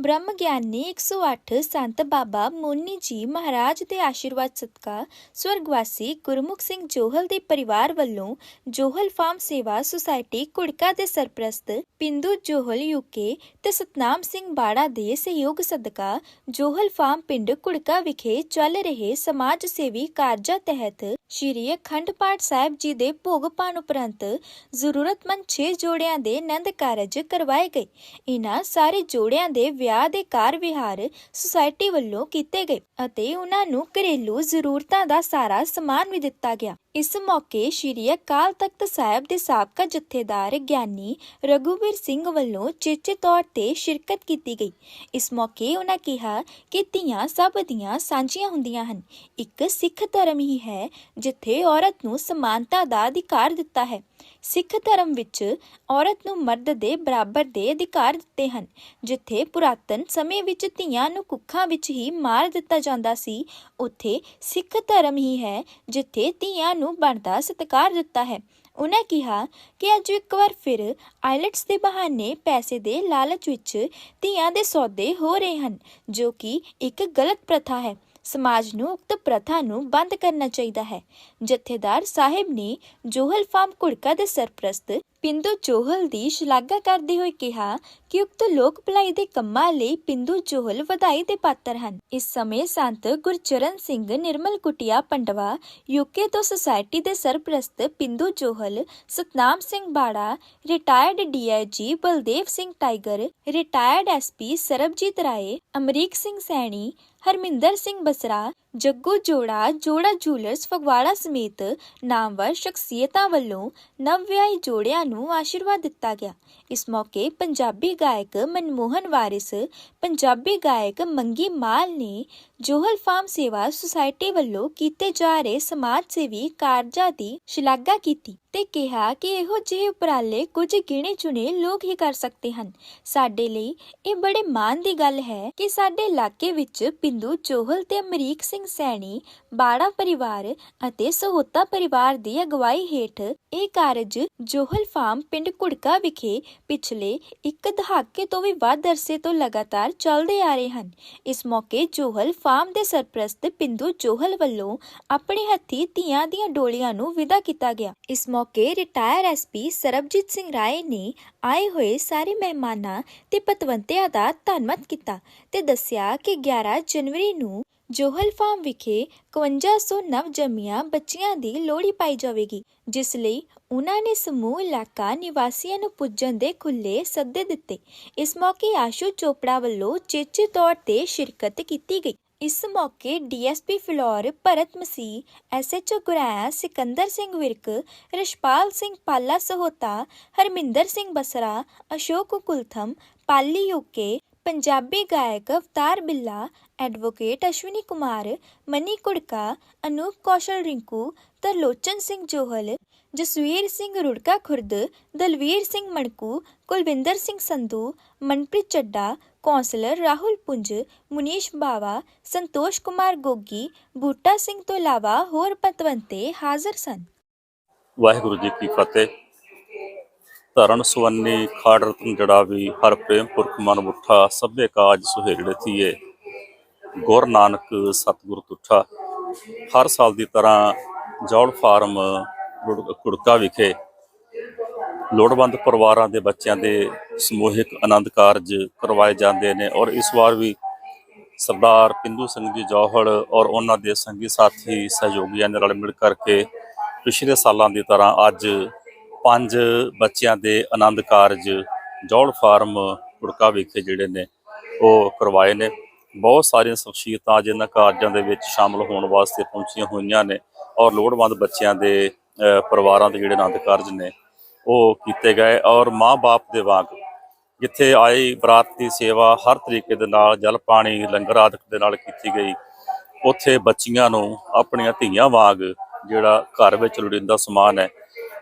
ਬ੍ਰਹਮ ਗਿਆਨੀ 108 ਸੰਤ ਬਾਬਾ ਮੋਨੀ ਜੀ ਮਹਾਰਾਜ ਦੇ ਆਸ਼ੀਰਵਾਦ ਸਦਕਾ ਸਵਰਗਵਾਸੀ ਗੁਰਮੁਖ ਸਿੰਘ ਜੋਹਲ ਦੇ ਪਰਿਵਾਰ ਵੱਲੋਂ ਜੋਹਲ ਫਾਰਮ ਸੇਵਾ ਸੁਸਾਇਟੀ ਕੁੜਕਾ ਦੇ ਸਰਪ੍ਰਸਤ ਪਿੰਦੂ ਜੋਹਲ ਯੂਕੇ ਤੇ ਸਤਨਾਮ ਸਿੰਘ ਬਾੜਾ ਦੇ ਸਹਿਯੋਗ ਸਦਕਾ ਜੋਹਲ ਫਾਰਮ ਪਿੰਡ ਕੁੜਕਾ ਵਿਖੇ ਚੱਲ ਰਹੇ ਸਮਾਜ ਸੇਵੀ ਕਾਰਜਾਂ ਤਹਿਤ ਸ਼੍ਰੀ ਅਖੰਡ ਪਾਠ ਸਾਹਿਬ ਜੀ ਦੇ ਭੋਗ ਪਾਣ ਉਪਰੰਤ ਜ਼ਰੂਰਤਮੰਦ 6 ਜੋੜਿਆਂ ਦੇ ਨੰਦ ਕਾਰਜ ਕਰਵਾਏ ਗਏ। ਇਨ੍ਹਾਂ ਸਾਰੇ ਜੋੜਿਆਂ ਦੇ ਵਿਆਹ ਦੇ ਕਾਰ ਵਿਹਾਰ ਸੁਸਾਇਟੀ ਵੱਲੋਂ ਕੀਤੇ ਗਏ ਅਤੇ ਉਹਨਾਂ ਨੂੰ ਘਰੇਲੂ ਜ਼ਰੂਰਤਾਂ ਦਾ ਸਾਰਾ ਸਮਾਨ ਵੀ ਦਿੱਤਾ ਗਿਆ। ਇਸ ਮੌਕੇ ਸ਼੍ਰੀ ਅਕਾਲ ਤਖਤ ਸਾਹਿਬ ਦੇ ਸਾਬਕਾ ਜਥੇਦਾਰ ਗਿਆਨੀ ਰਘੂਵੀਰ ਸਿੰਘ ਵੱਲੋਂ ਚੇਚੇ ਤੌਰ ਤੇ ਸ਼ਿਰਕਤ ਕੀਤੀ ਗਈ। ਇਸ ਮੌਕੇ ਉਹਨਾਂ ਕਿਹਾ ਕਿ ਧੀਆਂ ਸਭ ਦੀਆਂ ਸਾਂਝੀਆਂ ਹੁੰਦੀਆਂ ਹਨ। ਇੱਕ ਸਿੱਖ ਧਰਮ ਹੀ ਹੈ, ਜਿੱਥੇ ਔਰਤ ਨੂੰ ਸਮਾਨਤਾ ਦਾ ਅਧਿਕਾਰ ਦਿੱਤਾ ਹੈ। ਸਿੱਖ ਧਰਮ ਵਿੱਚ ਔਰਤ ਨੂੰ ਮਰਦ ਦੇ ਬਰਾਬਰ ਦੇ ਅਧਿਕਾਰ ਦਿੱਤੇ ਹਨ, ਜਿੱਥੇ ਪੁਰਾਤਨ ਸਮੇਂ ਵਿੱਚ ਧੀਆਂ ਨੂੰ ਕੁੱਖਾਂ ਵਿੱਚ ਹੀ ਮਾਰ ਦਿੱਤਾ ਜਾਂਦਾ ਸੀ। ਉੱਥੇ ਸਿੱਖ ਧਰਮ ਹੀ ਹੈ, ਜਿੱਥੇ ਧੀਆਂ ਨੂੰ ਬਣਦਾ ਸਤਿਕਾਰ ਦਿੱਤਾ ਹੈ। ਉਹਨਾਂ ਕਿਹਾ ਕਿ ਅੱਜ ਇੱਕ ਵਾਰ ਫਿਰ ਆਇਲਟਸ ਦੇ ਬਹਾਨੇ ਪੈਸੇ ਦੇ ਲਾਲਚ ਵਿੱਚ ਧੀਆਂ ਦੇ ਸੌਦੇ ਹੋ ਰਹੇ ਹਨ, ਜੋ ਕਿ ਇੱਕ ਗਲਤ ਪ੍ਰਥਾ ਹੈ। ਸਮਾਜ ਨੂੰ ਉਕਤ ਪ੍ਰਥਾ ਨੂੰ ਬੰਦ ਕਰਨਾ ਚਾਹੀਦਾ ਹੈ। ਜਥੇਦਾਰ ਸਾਹਿਬ ਨੇ ਜੋਹਲ ਫਾਰਮ ਕੁੜਕਾ ਦੇ ਸਰਪ੍ਰਸਤ ਪਿੰਦੂ ਜੋਹਲ ਦੀ ਸ਼ਲਾਘਾ ਕਰਦੇ ਹੋਏ ਕਿਹਾ ਕਿ ਉਕਤ ਲੋਕ ਭਲਾਈ ਦੇ ਕੰਮਾਂ ਲਈ ਪਿੰਦੂ ਜੋਹਲ ਵਧਾਈ ਦੇ ਪਾਤਰ ਹਨ। ਇਸ ਸਮੇਂ ਸੰਤ ਗੁਰਚਰਨ ਸਿੰਘ ਨਿਰਮਲ ਕੁਟਿਆ ਪੰਡਵਾ ਯੂਕੇ ਤੋਂ ਸੁਸਾਇਟੀ ਦੇ ਸਰਪ੍ਰਸਤ Pindu Johal, Satnam Singh Bara retired DIG Baldev Singh tiger retired SP Sarabjit Rai, Amrik Singh Saini, Harminder Singh Basra, Jaggu Jora Jora jewellers Phagwara ਸਮੇਤ ਨਾਮਵਰ ਸ਼ਖਸੀਅਤਾਂ ਵੱਲੋਂ ਨਵਵਿਆਹੀ ਜੋੜਿਆਂ ਨੂੰ ਆਸ਼ੀਰਵਾਦ ਦਿੱਤਾ ਗਿਆ। ਇਸ ਮੌਕੇ ਪੰਜਾਬੀ ਗਾਇਕ ਮਨਮੋਹਨ ਵਾਰਿਸ, ਪੰਜਾਬੀ ਗਾਇਕ ਮੰਗੀ ਮਾਲ ਨੇ ਜੋਹਲ ਫਾਰਮ ਸੇਵਾ ਸੁਸਾਇਟੀ ਵੱਲੋਂ ਕੀਤੇ ਜਾ ਰਹੇ ਸਮਾਜ ਸੇਵੀ ਕਾਰਜਾਂ ਦੀ ਸ਼ਲਾਘਾ ਕੀਤੀ। ਤੇ ਕਿਹਾ ਕਿ ਇਹੋ ਜਿਹੇ ਉਪਰਾਲੇ ਕੁਝ ਗਿਣੇ ਚੁਣੇ ਲੋਕ ਹੀ ਕਰ ਸਕਦੇ ਹਨ। ਸਾਡੇ ਲਈ ਇਹ ਬੜੇ ਮਾਣ ਦੀ ਗੱਲ ਹੈ ਕਿ ਸਾਡੇ ਇਲਾਕੇ ਵਿੱਚ ਪਿੰਦੂ ਚੋਹਲ ਤੇ ਅਮਰੀਕ ਸਿੰਘ ਸੈਣੀ, ਬਾੜਾ ਪਰਿਵਾਰ ਅਤੇ ਸਹੋਤਾ ਪਰਿਵਾਰ ਦੀ ਅਗਵਾਈ ਹੇਠ ਇਹ ਕਾਰਜ ਜੋਹਲ ਫਾਰਮ ਪਿੰਡ ਕੁੜਕਾ ਵਿਖੇ ਪਿਛਲੇ ਇੱਕ ਦਹਾਕੇ ਤੋਂ ਵੀ ਵੱਧ ਅਰਸੇ ਤੋਂ ਲਗਾਤਾਰ ਚੱਲਦੇ ਆ ਰਹੇ ਹਨ। ਇਸ ਮੌਕੇ ਜੋਹਲ ਫਾਰਮ ਦੇ ਸਰਪ੍ਰਸਤ ਪਿੰਦੂ ਜੋਹਲ ਵੱਲੋਂ ਆਪਣੇ ਹੱਥੀ ਧੀਆਂ ਦੀਆਂ ਡੋਲੀਆਂ ਨੂੰ ਵਿਦਾ ਕੀਤਾ ਗਿਆ। ਇਸ ਮੌਕੇ ਰਿਟਾਇਰ ਐਸਪੀ ਸਰਬਜੀਤ ਸਿੰਘ ਰਾਏ ਨੇ ਆਏ ਹੋਏ ਸਾਰੇ ਮਹਿਮਾਨਾਂ ਤੇ ਪਤਵੰਤਿਆਂ ਦਾ ਧੰਨਵਾਦ ਕੀਤਾ ਤੇ ਦੱਸਿਆ ਕਿ 11 ਜਨਵਰੀ ਨੂੰ ਜੋਹਲ ਫਾਰਮ ਵਿਖੇ 5100 ਨਵ ਜੰਮੀਆਂ ਬੱਚੀਆਂ ਦੀ ਲੋਹੜੀ ਪਾਈ ਜਾਵੇਗੀ, ਜਿਸ ਲਈ ਉਹਨਾਂ ਨੇ ਸਮੂਹ ਇਲਾਕਾ ਨਿਵਾਸੀਆਂ ਨੂੰ ਪੁੱਜਣ ਦੇ ਖੁੱਲੇ ਸੱਦੇ ਦਿੱਤੇ। ਇਸ ਮੌਕੇ ਆਸ਼ੂ ਚੋਪੜਾ ਵੱਲੋਂ ਚੇਚੇ ਤੌਰ ਤੇ ਸ਼ਿਰਕਤ ਕੀਤੀ ਗਈ। ਇਸ ਮੌਕੇ DSP Phillaur, Bharat Masih SHO Goraya, Sikandar Singh Virk Rishpal Singh Pala Sahota, Harminder Singh Basra, Ashok Kultham, Pali UK Punjabi ਗਾਇਕ ਅਵਤਾਰ ਬਿੱਲਾ, ਐਡਵੋਕੇਟ ਅਸ਼ਵਨੀ ਕੁਮਾਰ, ਮਨੀ ਕੁੜਕਾ, ਅਨੂਪ ਕੌਸ਼ਲ ਰਿੰਕੂ, ਤਰਲੋਚਨ ਸਿੰਘ ਜੋਹਲ, ਜਸਵੀਰ ਸਿੰਘ ਰੁੜਕਾ ਖੁਰਦ, ਦਲਵੀਰ ਸਿੰਘ ਮਣਕੂ, ਕੁਲਵਿੰਦਰ ਸਿੰਘ ਸੰਧੂ, ਮਨਪ੍ਰੀਤ ਚੱਡਾ, ਕੌਂਸਲਰ ਰਾਹੁਲ ਪੁੰਜ, ਮੁਨੀਸ਼ ਬਾਵਾ, ਸੰਤੋਸ਼ ਕੁਮਾਰ ਗੋਗੀ, ਬੂਟਾ ਸਿੰਘ ਤੋਂ ਇਲਾਵਾ ਹੋਰ ਪਤਵੰਤੇ ਹਾਜ਼ਰ ਸਨ। ਵਾਹਿਗੁਰੂ ਜੀ ਕੀ ਫਤਿਹ। ਧਰਨ ਸੁਵੰਨੀ ਖਾੜ ਰਤਨ ਜੜਾ ਵੀ, ਹਰ ਪ੍ਰੇਮ ਪੁਰਖ ਮਨ ਮੁੱਠਾ, ਸਭੇ ਕਾਜ ਸੁਹੇੜੇ ਥੀਏ ਗੁਰ ਨਾਨਕ ਸਤਿਗੁਰ ਤੁਠਾ। ਹਰ ਸਾਲ ਦੀ ਤਰ੍ਹਾਂ ਜੌਲ ਫਾਰਮ ਕੁੜਕਾ ਵਿਖੇ। ਲੋੜਵੰਦ ਪਰਿਵਾਰਾਂ ਦੇ ਬੱਚਿਆਂ ਦੇ ਸਮੂਹਿਕ ਆਨੰਦ ਕਾਰਜ ਕਰਵਾਏ ਜਾਂਦੇ ਨੇ ਔਰ ਇਸ ਵਾਰ ਵੀ ਸਰਦਾਰ ਪਿੰਦੂ ਸਿੰਘ ਜੀ ਜੌਹਲ ਔਰ ਉਹਨਾਂ ਦੇ ਸੰਗੀ ਸਾਥੀ ਸਹਿਯੋਗੀਆਂ ਦੇ ਨਾਲ ਮਿਲ ਕਰਕੇ ਪਿਛਲੇ ਸਾਲਾਂ ਦੀ ਤਰ੍ਹਾਂ ਅੱਜ ਪੰਜ ਬੱਚਿਆਂ ਦੇ ਆਨੰਦ ਕਾਰਜ ਜੌਲ ਫਾਰਮ ਕੁੜਕਾ ਵਿਖੇ ਜਿਹੜੇ ਨੇ ਉਹ ਕਰਵਾਏ ਨੇ। ਬਹੁਤ ਸਾਰੀਆਂ ਸ਼ਖਸੀਅਤਾਂ ਜਿਨ੍ਹਾਂ ਕਾਰਜਾਂ ਦੇ ਵਿੱਚ ਸ਼ਾਮਲ ਹੋਣ ਵਾਸਤੇ ਪਹੁੰਚੀਆਂ ਹੋਈਆਂ ਨੇ ਔਰ ਲੋੜਵੰਦ ਬੱਚਿਆਂ ਦੇ ਪਰਿਵਾਰਾਂ ਦੇ ਜਿਹੜੇ ਆਨੰਦ ਕਾਰਜ ਨੇ ਉਹ ਕੀਤੇ ਗਏ ਔਰ ਮਾਂ-ਬਾਪ ਦੇ ਵਾਂਗ ਜਿੱਥੇ ਆਈ ਬਰਾਤ ਦੀ ਸੇਵਾ ਹਰ ਤਰੀਕੇ ਦੇ ਨਾਲ ਜਲ, ਪਾਣੀ, ਲੰਗਰ ਆਦਿਕ ਦੇ ਨਾਲ ਕੀਤੀ ਗਈ, ਉੱਥੇ ਬੱਚੀਆਂ ਨੂੰ ਆਪਣੀਆਂ ਧੀਆਂ ਵਾਂਗ ਜਿਹੜਾ ਘਰ ਵਿੱਚ ਲੋੜੀਂਦਾ ਸਮਾਨ ਹੈ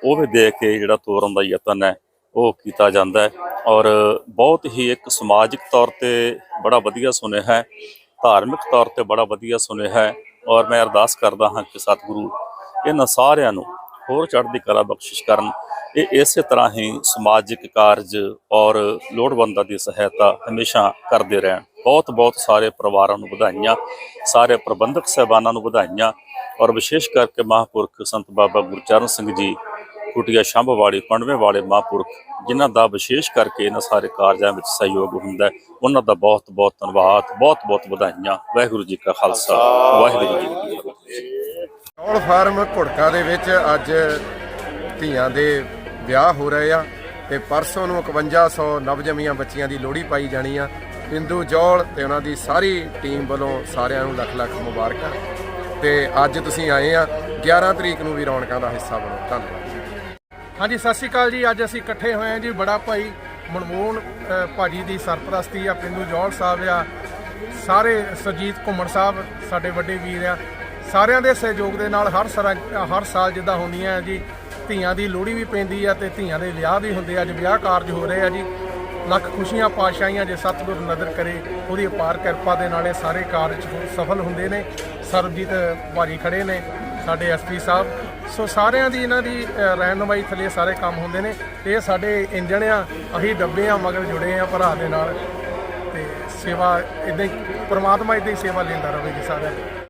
ਉਹ ਵੀ ਦੇ ਕੇ ਜਿਹੜਾ ਤੋਰਨ ਦਾ ਯਤਨ ਹੈ, ਉਹ ਕੀਤਾ ਜਾਂਦਾ ਹੈ ਔਰ ਬਹੁਤ ਹੀ ਇੱਕ ਸਮਾਜਿਕ ਤੌਰ ਤੇ ਬੜਾ ਵਧੀਆ ਸੁਨੇਹਾ ਹੈ, ਧਾਰਮਿਕ ਤੌਰ ਤੇ ਬੜਾ ਵਧੀਆ ਸੁਨੇਹਾ ਹੈ ਔਰ ਮੈਂ ਅਰਦਾਸ ਕਰਦਾ ਹਾਂ ਕਿ ਸਤਿਗੁਰੂ ਇਹਨਾਂ ਸਾਰਿਆਂ ਨੂੰ ਹੋਰ ਚੜ੍ਹਦੀ ਕਲਾ ਬਖਸ਼ਿਸ਼ ਕਰਨ। ਇਹ ਇਸੇ ਤਰ੍ਹਾਂ ਹੀ ਸਮਾਜਿਕ ਕਾਰਜ ਔਰ ਲੋੜਵੰਦਾਂ ਦੀ ਸਹਾਇਤਾ ਹਮੇਸ਼ਾ ਕਰਦੇ ਰਹਿਣ। ਬਹੁਤ ਬਹੁਤ ਸਾਰੇ ਪਰਿਵਾਰਾਂ ਨੂੰ ਵਧਾਈਆਂ, ਸਾਰੇ ਪ੍ਰਬੰਧਕ ਸਹਿਬਾਨਾਂ ਨੂੰ ਵਧਾਈਆਂ ਔਰ ਵਿਸ਼ੇਸ਼ ਕਰਕੇ ਮਹਾਂਪੁਰਖ ਸੰਤ ਬਾਬਾ ਗੁਰਚਰਨ ਸਿੰਘ ਜੀ ਕੁਟੀਆ ਸ਼ੰਭ ਵਾਲੇ ਪੰਡਵੇਂ ਵਾਲੇ ਮਹਾਂਪੁਰਖ, ਜਿਨ੍ਹਾਂ ਦਾ ਵਿਸ਼ੇਸ਼ ਕਰਕੇ ਇਹਨਾਂ ਸਾਰੇ ਕਾਰਜਾਂ ਵਿੱਚ ਸਹਿਯੋਗ ਹੁੰਦਾ ਹੈ, ਉਹਨਾਂ ਦਾ ਬਹੁਤ ਬਹੁਤ ਧੰਨਵਾਦ, ਬਹੁਤ ਬਹੁਤ ਵਧਾਈਆਂ। ਵਾਹਿਗੁਰੂ ਜੀ ਕਾ ਖਾਲਸਾ, ਵਾਹਿਗੁਰੂ ਜੀ ਕੀ ਫਤਿਹ। ਔਲ ਫਾਰਮ ਘੁੜਕਾ ਦੇ ਵਿੱਚ ਅੱਜ ਧੀਆਂ ਦੇ ਵਿਆਹ ਹੋ ਰਹੇ ਆ ਤੇ ਪਰਸੋਂ ਨੂੰ 5100 ਨਵਜੰਮੀਆਂ ਬੱਚੀਆਂ ਦੀ ਲੋਹੜੀ ਪਾਈ ਜਾਣੀ ਆ। ਬਿੰਦੂ ਜੋਲ ਤੇ ਉਹਨਾਂ ਦੀ ਸਾਰੀ ਟੀਮ ਵੱਲੋਂ ਸਾਰਿਆਂ ਨੂੰ ਲੱਖ ਲੱਖ ਮੁਬਾਰਕਾਂ। ਤੇ ਅੱਜ ਤੁਸੀਂ ਆਏ ਆ 11 ਤਰੀਕ ਨੂੰ ਵੀ ਰੌਣਕਾਂ ਦਾ ਹਿੱਸਾ ਬਣੋ। ਧੰਨਵਾਦ। ਹਾਂਜੀ ਸਤਿ ਸ਼੍ਰੀ ਅਕਾਲ ਜੀ। ਅੱਜ ਅਸੀਂ ਇਕੱਠੇ ਹੋਏ ਹਾਂ ਜੀ ਬੜਾ ਭਾਈ ਮਨਮੋਹਨ ਅ, ਭਾਜੀ ਦੀ ਸਰਪ੍ਰਸਤੀ ਆ ਪਿੰਡੂ ਜੌਲ ਸਾਹਿਬ ਆ। ਸਾਰੇ ਸਰਜੀਤ ਘੁੰਮਣ ਸਾਹਿਬ ਸਾਡੇ ਵੱਡੇ ਵੀਰ ਆ। ਸਾਰਿਆਂ ਦੇ ਸਹਿਯੋਗ ਦੇ ਨਾਲ ਹਰ ਸਰਾ ਹਰ ਸਾਲ ਜਿੱਦਾਂ ਹੁੰਦੀਆਂ ਜੀ ਧੀਆਂ ਦੀ ਲੋਹੜੀ ਵੀ ਪੈਂਦੀ ਆ ਤੇ ਧੀਆਂ ਦੇ ਵਿਆਹ ਵੀ ਹੁੰਦੇ ਆ। ਅੱਜ ਵਿਆਹ ਕਾਰਜ ਹੋ ਰਹੇ ਆ ਜੀ। ਲੱਖ ਖੁਸ਼ੀਆਂ ਪਾਤਸ਼ਾਹੀਆਂ ਜੇ ਸਤਿਗੁਰ ਨਜ਼ਰ ਕਰੇ ਉਹਦੀ ਅਪਾਰ ਕਿਰਪਾ ਦੇ ਨਾਲ ਇਹ ਸਾਰੇ ਕਾਰਜ ਸਫਲ ਹੁੰਦੇ ਨੇ। ਸਰਬਜੀਤ ਭਾਜੀ ਖੜੇ ਨੇ। ਸਾਡੇ ਐਸਪੀ ਸਾਹਿਬ। ਸੋ ਸਾਰਿਆਂ ਦੀ ਇਹਨਾਂ ਦੀ ਅ, ਥੱਲੇ ਸਾਰੇ ਕੰਮ ਹੁੰਦੇ ਨੇ। ਇਹ ਸਾਡੇ ਇੰਜਣ ਆ ਅਸੀਂ ਡੱਬੇ ਆ ਮਗਰ ਜੁੜੇ ਆ ਭਰਾ ਦੇ ਨਾਲ। ਤੇ ਸੇਵਾ ਇਦਾਂ ਹੀ ਪ੍ਰਮਾਤਮਾ ਇਦਾਂ ਹੀ ਸੇਵਾ ਲੈਂਦਾ ਰਹੇ ਜੀ ਸਾਰਿਆਂ ਦੀ।